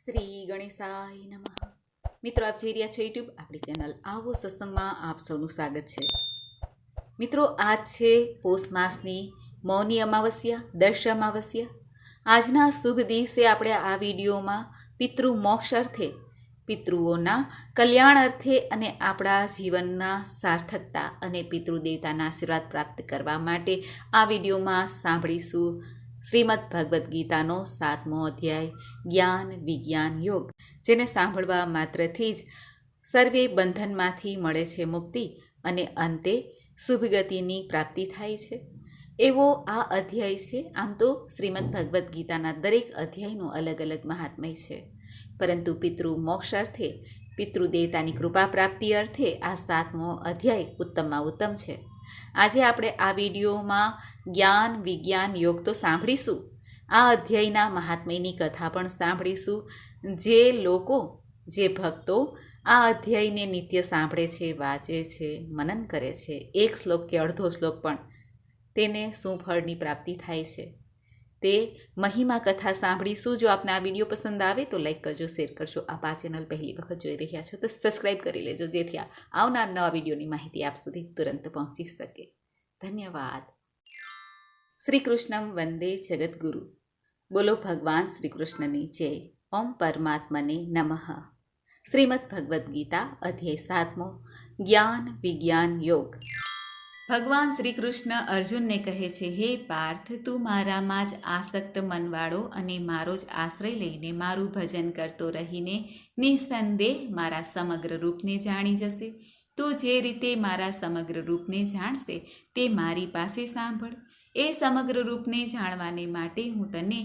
શ્રી ગણેશાય નમઃ. મિત્રો, આપ જોઈ રહ્યા છો યુટ્યુબ આપણી ચેનલ આવો સત્સંગમાં આપ સૌનું સ્વાગત છે. મિત્રો, આજ છે પોષ માસની મૌની અમાવસ્યા દર્શ અમાવસ્યા. આજના શુભ દિવસે આપણે આ વિડીયોમાં પિતૃ મોક્ષ અર્થે, પિતૃઓના કલ્યાણ અર્થે અને આપણા જીવનના સાર્થકતા અને પિતૃદેવતાના આશીર્વાદ પ્રાપ્ત કરવા માટે આ વિડીયોમાં સાંભળીશું શ્રીમદ ભગવદ્ ગીતાનો સાતમો અધ્યાય, જ્ઞાન, વિજ્ઞાન, યોગ, જેને સાંભળવા માત્રથી જ સર્વે બંધનમાંથી મળે છે મુક્તિ અને અંતે શુભ ગતિની પ્રાપ્તિ થાય છે. એવો આ અધ્યાય છે. આમ તો શ્રીમદ ભગવદ્ ગીતાના દરેક અધ્યાયનું અલગ અલગ મહાત્મય છે. પરંતુ પિતૃ મોક્ષ અર્થે, પિતૃદેવતાની કૃપા પ્રાપ્તિ અર્થે આ સાતમો અધ્યાય ઉત્તમમાં ઉત્તમ છે. આજે આપણે આ વિડીયોમાં જ્ઞાન, વિજ્ઞાન યોગ તો સાંભળીશું. આ અધ્યાયના મહાત્મ્યની કથા પણ સાંભળીશું. જે લોકો, જે ભક્તો આ અધ્યાયને નિત્ય સાંભળે છે, વાંચે છે, મનન કરે છે. એક શ્લોક કે અડધો શ્લોક પણ. તેને શું ફળની પ્રાપ્તિ થાય છે? તે મહિમા કથા સાંભળીશું. જો આપને આ વીડિયો પસંદ આવે તો લાઈક કરજો, શેર કરજો. આપ આ ચેનલ પહેલી વખત જોઈ રહ્યા છો તો સબસ્ક્રાઈબ કરી લેજો, જેથી આવનાર નવા વિડીયોની માહિતી આપ સુધી તુરંત પહોંચી શકે. ધન્યવાદ. શ્રી કૃષ્ણમ વંદે જગદગુરુ. બોલો ભગવાન શ્રી કૃષ્ણની જય. ઓમ પરમાત્મને નમઃ. શ્રીમદ ભગવદ્ ગીતા અધ્યાય સાતમો. જ્ઞાન વિજ્ઞાન યોગ. ભગવાન શ્રી કૃષ્ણ અર્જુનને કહે છે, હે પાર્થ, તું મારામાં જ આસક્ત મનવાળો અને મારો જ આશ્રય લઈને મારું ભજન કરતો રહીને નિસંદેહ મારા સમગ્ર રૂપને જાણી જશે. તું જે રીતે મારા સમગ્ર રૂપને જાણશે, તે મારી પાસે સાંભળ. એ સમગ્ર રૂપને જાણવાને માટે હું તને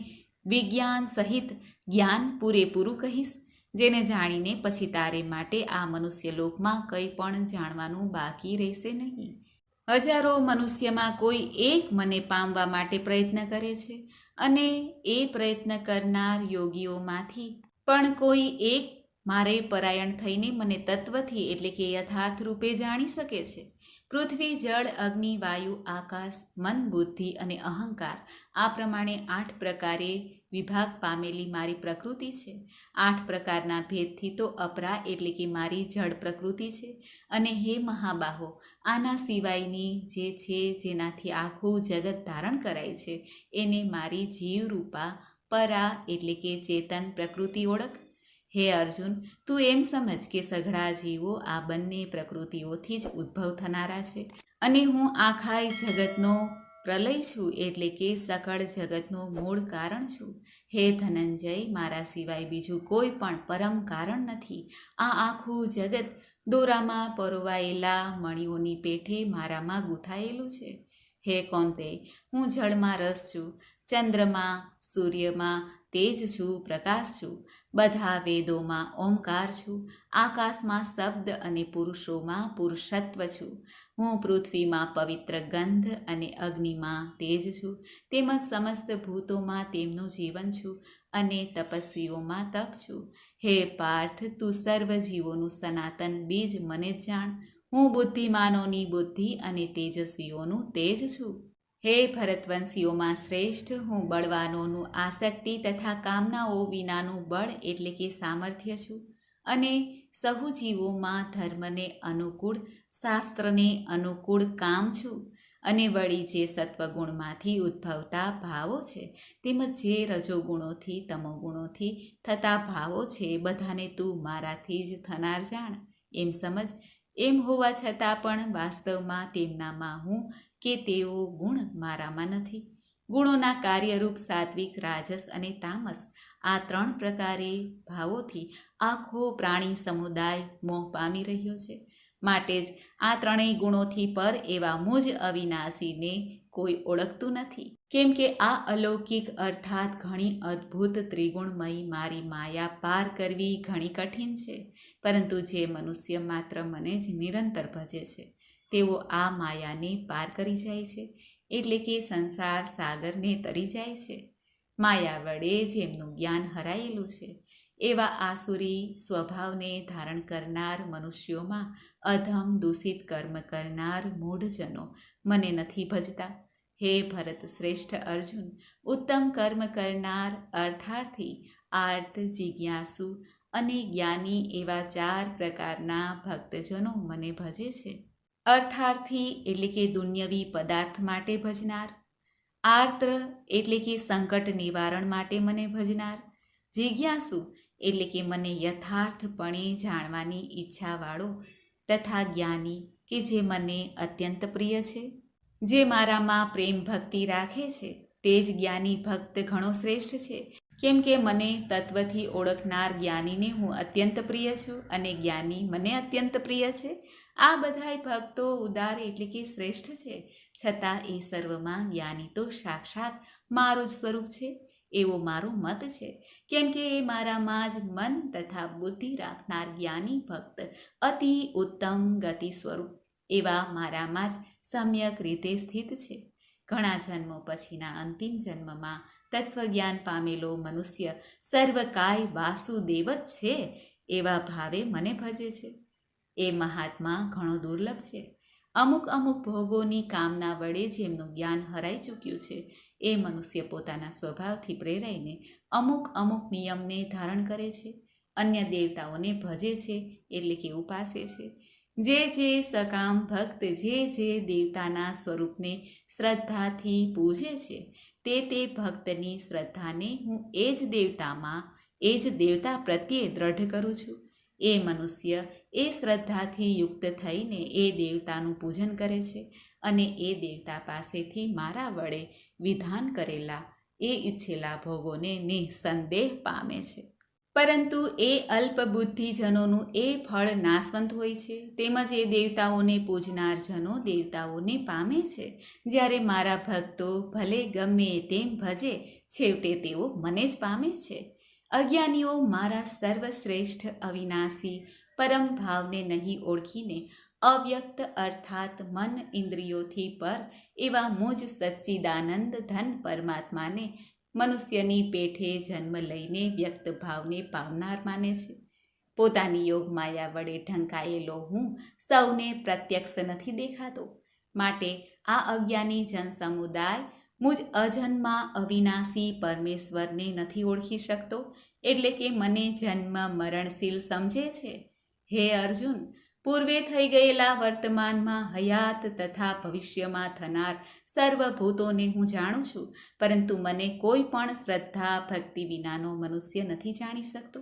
વિજ્ઞાન સહિત જ્ઞાન પૂરેપૂરું કહીશ, જેને જાણીને પછી તારે માટે આ મનુષ્ય લોકમાં કંઈ પણ જાણવાનું બાકી રહેશે નહીં. હજારો મનુષ્યમાં કોઈ એક મને પામવા માટે પ્રયત્ન કરે છે અને એ પ્રયત્ન કરનાર યોગીઓમાંથી પણ કોઈ એક મારે પરાયણ થઈને મને તત્વથી એટલે કે યથાર્થ રૂપે જાણી શકે છે. પૃથ્વી, જળ, અગ્નિ, વાયુ, આકાશ, મન, બુદ્ધિ અને અહંકાર આ પ્રમાણે આઠ પ્રકારે વિભાગ પામેલી મારી પ્રકૃતિ છે. આઠ પ્રકારના ભેદથી તો અપરા એટલે કે મારી જળ પ્રકૃતિ છે. અને હે મહાબાહો, આના સિવાયની જે છે જેનાથી આખું જગત ધારણ કરાય છે, એને મારી જીવરૂપા, પરા એટલે કે ચેતન પ્રકૃતિ ઓળખ? હે અર્જુન, તું એમ સમજ કે સઘળા જીવો આ બંને પ્રકૃતિઓથી જ ઉદ્ભવ થનારા છે. અને હું આખાય જગતનો પ્રલય છું એટલે કે સકળ જગતનું મૂળ કારણ છું. હે ધનંજય, મારા સિવાય બીજું કોઈ પણ પરમ કારણ નથી. આ આખું જગત દોરામાં પરોવાયેલા મણીઓની પેઠે મારામાં ગૂંથાયેલું છે. હે કોંતે, હું જળમાં રસ છું. ચંદ્રમાં, સૂર્યમાં તેજ છું, પ્રકાશ છું. બધા વેદોમાં ઓમકાર છું. આકાશમાં શબ્દ અને પુરુષોમાં પુરુષત્વ છું. હું પૃથ્વીમાં પવિત્ર ગંધ અને અગ્નિમાં તેજ છું. તેમજ સમસ્ત ભૂતોમાં તેમનું જીવન છું અને તપસ્વીઓમાં તપ છું. હે પાર્થ, તું સર્વ જીવોનું સનાતન બીજ મને જ જાણ. હું બુદ્ધિમાનોની બુદ્ધિ અને તેજસ્વીઓનું તેજ છું. હે ભરતવંશીઓમાં શ્રેષ્ઠ, હું બળવાનોનું આસક્તિ તથા કામનાઓ વિનાનું બળ એટલે કે સામર્થ્ય છું અને સહુ જીવોમાં ધર્મને અનુકૂળ, શાસ્ત્રને અનુકૂળ કામ છું અને વળી જે સત્વગુણમાંથી ઉદ્ભવતા ભાવો છે તેમજ જે રજોગુણોથી, તમોગુણોથી થતા ભાવો છે બધાને તું મારાથી જ થનાર જાણ. એમ સમજ. એમ હોવા છતાં પણ વાસ્તવમાં તેમનામાં હું કે તેઓ ગુણ મારામાં નથી. ગુણોના કાર્યરૂપ સાત્વિક, રાજસ અને તામસ આ ત્રણ પ્રકારે ભાવોથી આખો પ્રાણી સમુદાય મોહ પામી રહ્યો છે. માટે જ આ ત્રણેય ગુણોથી પર એવા મુજ અવિનાશીને કોઈ ઓળખતું નથી. કેમ કે આ અલૌકિક અર્થાત ઘણી અદ્ભુત ત્રિગુણમયી મારી માયા પાર કરવી ઘણી કઠિન છે. પરંતુ જે મનુષ્ય માત્ર મને જ નિરંતર ભજે છે. તેઓ આ માયાને પાર કરી જાય છે, એટલે કે સંસાર સાગરને તરી જાય છે. માયા વડે જેમનું જ્ઞાન હરાયેલું છે, એવા આસુરી સ્વભાવને ધારણ કરનાર મનુષ્યોમાં અધમ દૂષિત કર્મ કરનાર મૂઢજનો મને નથી ભજતા. હે ભરત શ્રેષ્ઠ અર્જુન, ઉત્તમ કર્મ કરનાર અર્થાર્થી, આર્ત, જિજ્ઞાસુ અને જ્ઞાની એવા ચાર પ્રકારના ભક્તજનો મને ભજે છે. અર્થાર્થી એટલે કે દુન્યવી પદાર્થ માટે ભજનાર. આર્ત્ર એટલે કે સંકટ નિવારણ માટે મને ભજનાર. જિજ્ઞાસુ એટલે કે મને યથાર્થપણે જાણવાની ઈચ્છાવાળો તથા જ્ઞાની કે જે મને અત્યંત પ્રિય છે. જે મારામાં પ્રેમ ભક્તિ રાખે છે, તે જ જ્ઞાની ભક્ત ઘણો શ્રેષ્ઠ છે. કેમ કે મને તત્વથી ઓળખનાર જ્ઞાનીને હું અત્યંત પ્રિય છું અને જ્ઞાની મને અત્યંત પ્રિય છે. આ બધાય ભક્તો ઉદાર એટલે કે શ્રેષ્ઠ છે. છતાં એ સર્વમાં જ્ઞાની તો સાક્ષાત મારું જ સ્વરૂપ છે. એવો મારો મત છે. કેમ કે એ મારામાં જ મન તથા બુદ્ધિ રાખનાર જ્ઞાની ભક્ત અતિ ઉત્તમ ગતિ સ્વરૂપ એવા મારામાં જ સમ્યક રીતે સ્થિત છે. ઘણા જન્મો પછીના અંતિમ જન્મમાં તત્વજ્ઞાન પામેલો મનુષ્ય સર્વકાય વાસુદેવ જ છે એવા ભાવે મને ભજે છે. એ મહાત્મા ઘણો દુર્લભ છે. અમુક અમુક ભોગોની કામના વડે જેમનું જ્ઞાન હરાઈ ચૂક્યું છે. એ મનુષ્ય પોતાના સ્વભાવથી પ્રેરાઈને અમુક અમુક નિયમને ધારણ કરે છે. અન્ય દેવતાઓને ભજે છે એટલે કે ઉપાસે છે. જે જે સકામ ભક્ત જે જે દેવતાના સ્વરૂપને શ્રદ્ધાથી પૂજે છે તે તે ભક્તની શ્રદ્ધાને હું એ જ દેવતામાં, એ જ દેવતા પ્રત્યે દ્રઢ કરું છું. એ મનુષ્ય એ શ્રદ્ધાથી યુક્ત થઈને એ દેવતાનું પૂજન કરે છે અને એ દેવતા પાસેથી મારા વડે વિધાન કરેલા એ ઈચ્છેલા ભોગોને નિઃસંદેહ પામે છે. પરંતુ એ અલ્પ બુદ્ધિજનોનું એ ફળ નાશવંત હોય છે. તેમજ એ દેવતાઓને પૂજનાર જનો દેવતાઓને પામે છે. જ્યારે મારા ભક્તો ભલે ગમે તેમ ભજે, છેવટે તેઓ મને જ પામે છે. અજ્ઞાનીઓ મારા સર્વશ્રેષ્ઠ અવિનાશી પરમ ભાવને નહીં ઓળખીને અવ્યક્ત અર્થાત મન ઇન્દ્રિયોથી પર એવા મુજ સચ્ચિદાનંદ ધન પરમાત્માને મનુષ્યની પેઠે જન્મ લઈને વ્યક્ત ભાવને પામનાર માને છે. પોતાની યોગ માયા વડે ઢંકાયેલો હું સૌને પ્રત્યક્ષ નથી દેખાતો. માટે આ અજ્ઞાની જનસમુદાય મુજ અજન્મા અવિનાશી પરમેશ્વરને નથી ઓળખી શકતો. એટલે કે મને જન્મ મરણશીલ સમજે છે. હે અર્જુન પૂર્વે થઈ ગયેલા વર્તમાનમાં હયાત તથા ભવિષ્યમાં થનાર સર્વભૂતોને હું જાણું છું, પરંતુ મને કોઈ પણ શ્રદ્ધા, ભક્તિ વિનાનો મનુષ્ય નથી જાણી શકતો.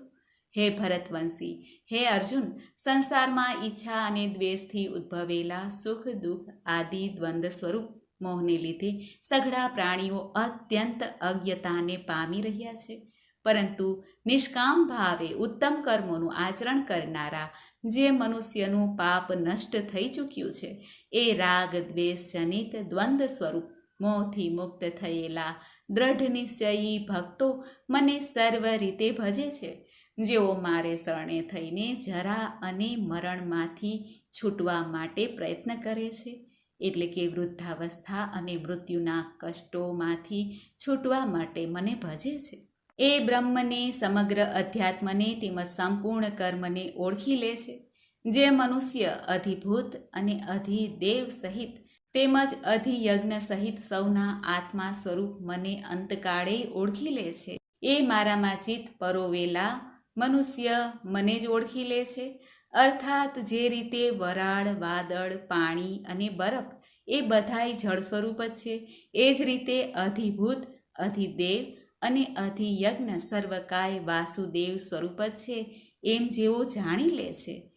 હે ભરતવંશી, હે અર્જુન, સંસારમાં ઈચ્છા અને દ્વેષથી ઉદ્ભવેલા સુખ, દુઃખ આદિ દ્વંદ્વ સ્વરૂપ મોહને લીધે સઘળા પ્રાણીઓ અત્યંત અજ્ઞતાને પામી રહ્યા છે. પરંતુ નિષ્કામ ભાવે ઉત્તમ કર્મોનું આચરણ કરનારા જે મનુષ્યનું પાપ નષ્ટ થઈ ચૂક્યું છે, એ રાગ, દ્વેષ જનિત દ્વંદ્વ સ્વરૂપ મોહથી મુક્ત થયેલા દ્રઢ નિશ્ચયી ભક્તો મને સર્વ રીતે ભજે છે. જેઓ મારે શરણે થઈને જરા અને મરણમાંથી છૂટવા માટે પ્રયત્ન કરે છે, એટલે કે વૃદ્ધાવસ્થા અને મૃત્યુના કષ્ટોમાંથી છૂટવા માટે મને ભજે છે. એ બ્રહ્મને સમગ્ર અધ્યાત્મને તેમજ સંપૂર્ણ કર્મને ઓળખી લે છે. જે મનુષ્ય અધિભૂત અને અધિદેવ સહિત તેમજ અધિયજ્ઞ સહિત સૌના આત્મા સ્વરૂપ મને અંતકાળે ઓળખી લે છે. એ મારામાં ચિત્ત પરોવેલા મનુષ્ય મને જ ઓળખી લે છે. અર્થાત જે રીતે વરાળ, વાદળ, પાણી અને બરફ એ બધાય જળ સ્વરૂપ જ છે. એ જ રીતે અધિભૂત, અધિદેવ અને અધિયજ્ઞ સર્વકાય વાસુદેવ સ્વરૂપ જ છે, એમ જેઓ જાણી લે છે,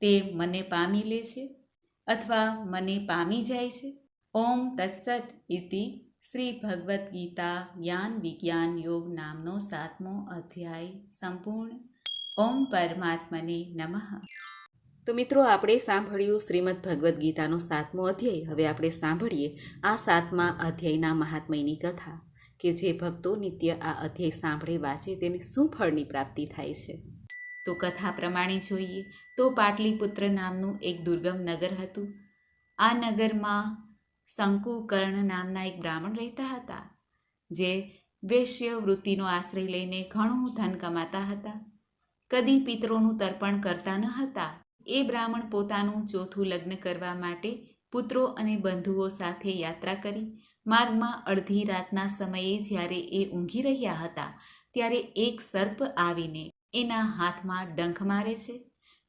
તે મને પામી લે છે અથવા મને પામી જાય છે. ઓમ તત્સત ઇતિ શ્રી ભગવદ્ ગીતા જ્ઞાન વિજ્ઞાન યોગ નામનો સાતમો અધ્યાય સંપૂર્ણ. ઓમ પરમાત્મને નમઃ. તો મિત્રો, આપણે સાંભળ્યું શ્રીમદ ભગવદ્ ગીતાનો સાતમો અધ્યાય. હવે આપણે સાંભળીએ આ સાતમા અધ્યાયના મહાત્મયની કથા. કે જે ભક્તો નિત્ય આ અધ્યાય સાંભળે, વાંચે, તેને શું ફળની પ્રાપ્તિ થાય છે? તો કથા પ્રમાણે જોઈએ તો પાટલીપુત્ર નામનું એક દુર્ગમ નગર હતું. આ નગરમાં શંકુકર્ણ નામના એક બ્રાહ્મણ રહેતા હતા, જે વેશ્ય વૃત્તિનો આશ્રય લઈને ઘણું ધન કમાતા હતા. કદી પિતરોનું તર્પણ કરતા ન હતા. એ બ્રાહ્મણ પોતાનું ચોથું લગ્ન કરવા માટે પુત્રો અને બંધુઓ સાથે યાત્રા કરી. માર્ગમાં અડધી રાતના સમયે જ્યારે એ ઊંઘી રહ્યા હતા, ત્યારે એક સર્પ આવીને એના હાથમાં ડંખ મારે છે.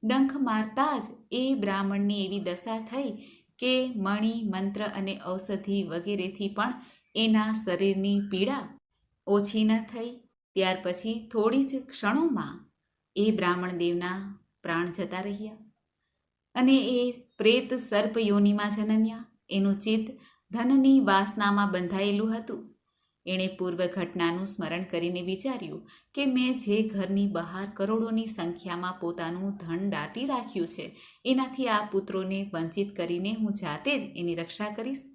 ડંખ મારતા જ એ બ્રાહ્મણની એવી દશા થઈ કે મણિ, મંત્ર અને ઔષધિ વગેરેથી પણ એના શરીરની પીડા ઓછી ન થઈ. ત્યાર પછી થોડી જ ક્ષણોમાં એ બ્રાહ્મણ દેવના પ્રાણ જતા રહ્યા અને એ પ્રેત સર્પ યોનિમાં જન્મ્યા. એનું ચિત્ત ધનની વાસનામાં બંધાયેલું હતું. એણે પૂર્વ ઘટનાનું સ્મરણ કરીને વિચાર્યું કે મેં જે ઘરની બહાર કરોડોની સંખ્યામાં પોતાનું ધન દાટી રાખ્યું છે, એનાથી આ પુત્રોને વંચિત કરીને હું જાતે જ એની રક્ષા કરીશ.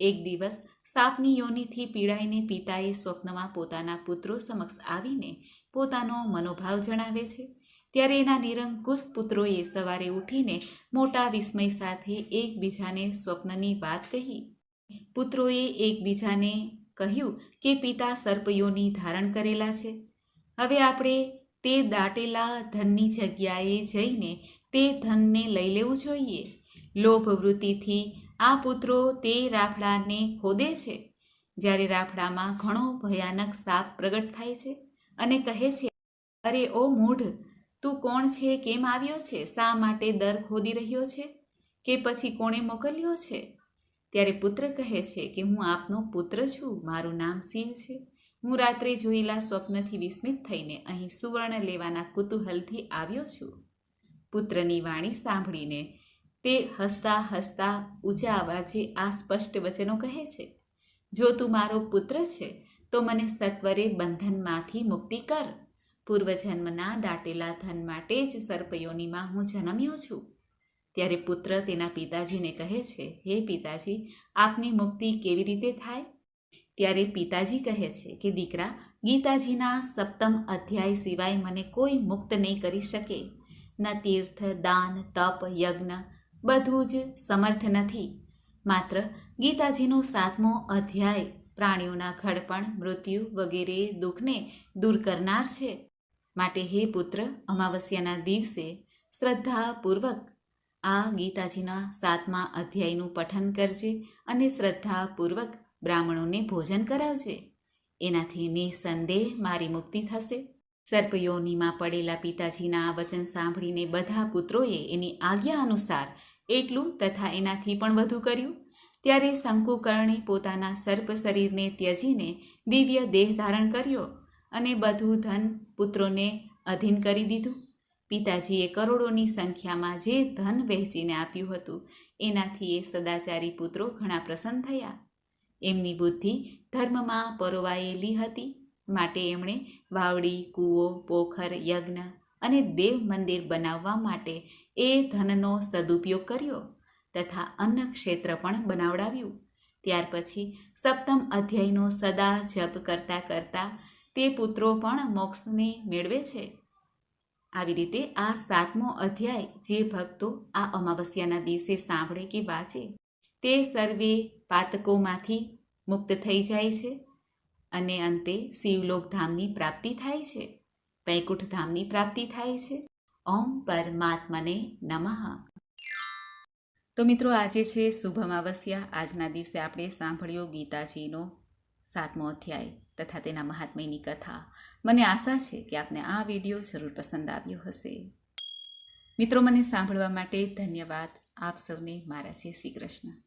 એક દિવસ સાપની યોનીથી પીડાઈને પિતાએ સ્વપ્નમાં પોતાના પુત્રો સમક્ષ આવીને પોતાનો મનોભાવ જણાવે છે. ત્યારે એના નિરંકુશ પુત્રોએ સવારે ઉઠીને મોટા વિસ્મય સાથે એકબીજાને સ્વપ્નની વાત કહી. પુત્રોએ એકબીજાને કહ્યું કે, પિતા સર્પયોની ધારણ કરેલા છે. હવે આપણે તે દાટેલા ધનની જગ્યાએ જઈને તે ધનને લઈ લેવું જોઈએ. લોભ વૃત્તિથી આ પુત્રો તે રાફડાને ખોદે છે. જ્યારે રાફડામાં ઘણો ભયાનક સાપ પ્રગટ થાય છે અને કહે છે, અરે, ઓ મૂઢ, તું કોણ છે? કેમ આવ્યો છે? શા માટે દર ખોદી રહ્યો છે? કે પછી કોણે મોકલ્યો છે? ત્યારે પુત્ર કહે છે કે હું આપનો પુત્ર છું, મારું નામ શિવ છે. હું રાત્રે જોયેલા સ્વપ્નથી વિસ્મિત થઈને અહીં સુવર્ણ લેવાના કુતૂહલથી આવ્યો છું. પુત્રની વાણી સાંભળીને તે હસતા હસતા ઊંચા અવાજે આ સ્પષ્ટ વચનો કહે છે, જો તું મારો પુત્ર છે, તો મને સત્વરે બંધનમાંથી મુક્તિ કર. પૂર્વજન્મના દાટેલા ધન માટે જ સર્પયોનીમાં હું જન્મ્યો છું. ત્યારે પુત્ર તેના પિતાજીને કહે છે, હે પિતાજી, આપની મુક્તિ કેવી રીતે થાય? ત્યારે પિતાજી કહે છે કે, દીકરા, ગીતાજીના સપ્તમ અધ્યાય સિવાય મને કોઈ મુક્ત નહીં કરી શકે. ન તીર્થ, દાન, તપ, યજ્ઞ, બધું જ સમર્થ નથી. માત્ર ગીતાજીનો સાતમો અધ્યાય, પ્રાણીઓના ઘડપણ, મૃત્યુ વગેરે દુઃખને દૂર કરનાર છે. માટે હે પુત્ર, અમાવસ્યાના દિવસે શ્રદ્ધાપૂર્વક આ ગીતાજીના સાતમા અધ્યાયનું પઠન કરજે અને શ્રદ્ધાપૂર્વક બ્રાહ્મણોને ભોજન કરાવજે. એનાથી નિસંદેહ મારી મુક્તિ થશે. સર્પયોનીમાં પડેલા પિતાજીના આ વચન સાંભળીને બધા પુત્રોએ એની આજ્ઞા અનુસાર એટલું તથા એનાથી પણ વધુ કર્યું. ત્યારે શંકુકર્ણે પોતાના સર્પ શરીરને ત્યજીને દિવ્ય દેહ ધારણ કર્યો અને બધું ધન પુત્રોને અધીન કરી દીધું. પિતાજીએ કરોડોની સંખ્યામાં જે ધન વહેંચીને આપ્યું હતું, એનાથી એ સદાચારી પુત્રો ઘણા પ્રસન્ન થયા. એમની બુદ્ધિ ધર્મમાં પરોવાયેલી હતી. માટે એમણે વાવડી, કૂવો, પોખર, યજ્ઞ અને દેવ મંદિર બનાવવા માટે એ ધનનો સદુપયોગ કર્યો તથા અન્ન ક્ષેત્ર પણ બનાવડાવ્યું. ત્યાર પછી સપ્તમ અધ્યાયનો સદા જપ કરતા કરતા તે પુત્રો પણ મોક્ષને મેળવે છે. આવી રીતે આ સાતમો અધ્યાય જે ભક્તો આ અમાવસ્યાના દિવસે સાંભળે કે વાંચે, તે સર્વે પાતકોમાંથી મુક્ત થઈ જાય છે અને અંતે શિવલોક ધામની પ્રાપ્તિ થાય છે. વૈકુંઠ ધામની પ્રાપ્તિ થાય છે. ઓમ પરમાત્મને નમઃ. તો મિત્રો, આજે છે શુભ અમાવસ્યા. આજના દિવસે આપણે સાંભળ્યો ગીતાજીનો સાતમો અધ્યાય. તથા તેના મહાત્મ્યની કથા. મને આશા છે કે આપને આ વીડિયો જરૂર પસંદ આવ્યો હશે. મિત્રો, મને સાંભળવા માટે ધન્યવાદ. આપ સૌને મારા જય શ્રી કૃષ્ણ.